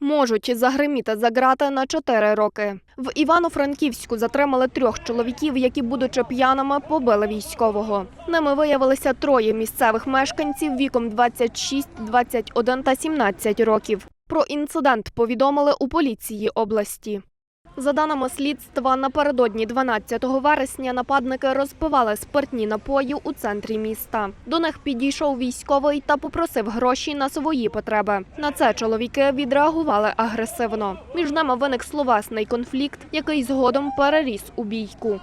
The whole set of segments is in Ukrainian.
можуть загриміти за грати на 4 роки. В Івано-Франківську затримали трьох чоловіків, які, будучи п'яними, побили військового. Ними виявилися троє місцевих мешканців віком 26, 21 та 17 років. Про інцидент повідомили у поліції області. За даними слідства, напередодні 12 вересня нападники розпивали спиртні напої у центрі міста. До них підійшов військовий та попросив гроші на свої потреби. На це чоловіки відреагували агресивно. Між ними виник словесний конфлікт, який згодом переріс у бійку.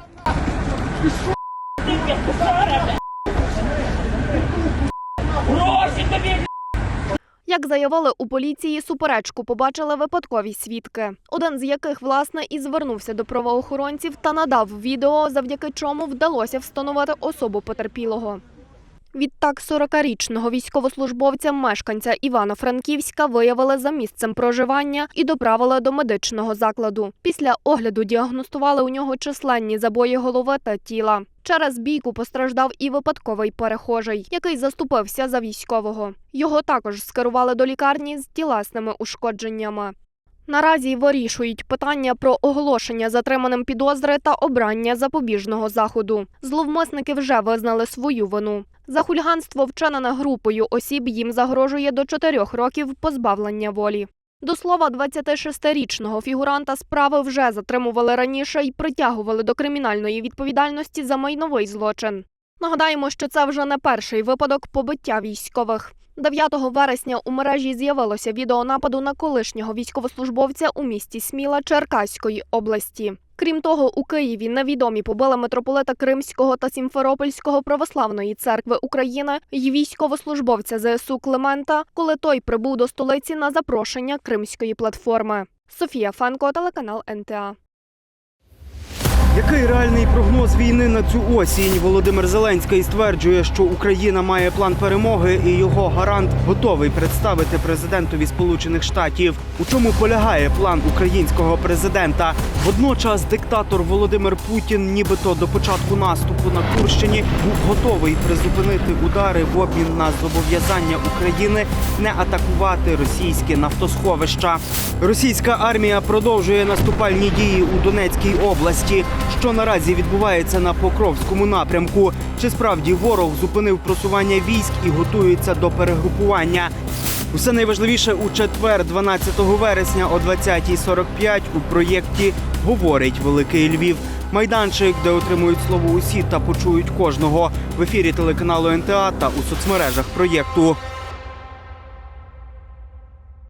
Гроші тобі Як заявили у поліції, суперечку побачили випадкові свідки, один з яких власне і звернувся до правоохоронців та надав відео, завдяки чому вдалося встановити особу потерпілого. Відтак 40-річного військовослужбовця, мешканця Івано-Франківська, виявили за місцем проживання і доправили до медичного закладу. Після огляду діагностували у нього численні забої голови та тіла. Через бійку постраждав і випадковий перехожий, який заступився за військового. Його також скерували до лікарні з тілесними ушкодженнями. Наразі вирішують питання про оголошення затриманим підозри та обрання запобіжного заходу. Зловмисники вже визнали свою вину. За хуліганство, вчинене групою осіб, їм загрожує до 4 років позбавлення волі. До слова, 26-річного фігуранта справи вже затримували раніше і притягували до кримінальної відповідальності за майновий злочин. Нагадаємо, що це вже не перший випадок побиття військових. 9 вересня у мережі з'явилося відео нападу на колишнього військовослужбовця у місті Сміла Черкаської області. Крім того, у Києві невідомі побили митрополита Кримського та Сімферопольського православної церкви України й військовослужбовця ЗСУ Климента, коли той прибув до столиці на запрошення Кримської платформи. Софія Фенко, телеканал НТА. Який реальний прогноз війни на цю осінь? Володимир Зеленський стверджує, що Україна має план перемоги, і його гарант готовий представити президентові Сполучених Штатів. У чому полягає план українського президента? Водночас диктатор Володимир Путін, нібито до початку наступу на Курщині, був готовий призупинити удари в обмін на зобов'язання України не атакувати російські нафтосховища. Російська армія продовжує наступальні дії у Донецькій області. Що наразі відбувається на Покровському напрямку? Чи справді ворог зупинив просування військ і готується до перегрупування? Усе найважливіше у четвер, 12 вересня о 20.45 у проєкті Говорить Великий Львів. Майданчик, де отримують слово усі та почують кожного в ефірі телеканалу НТА та у соцмережах проєкту.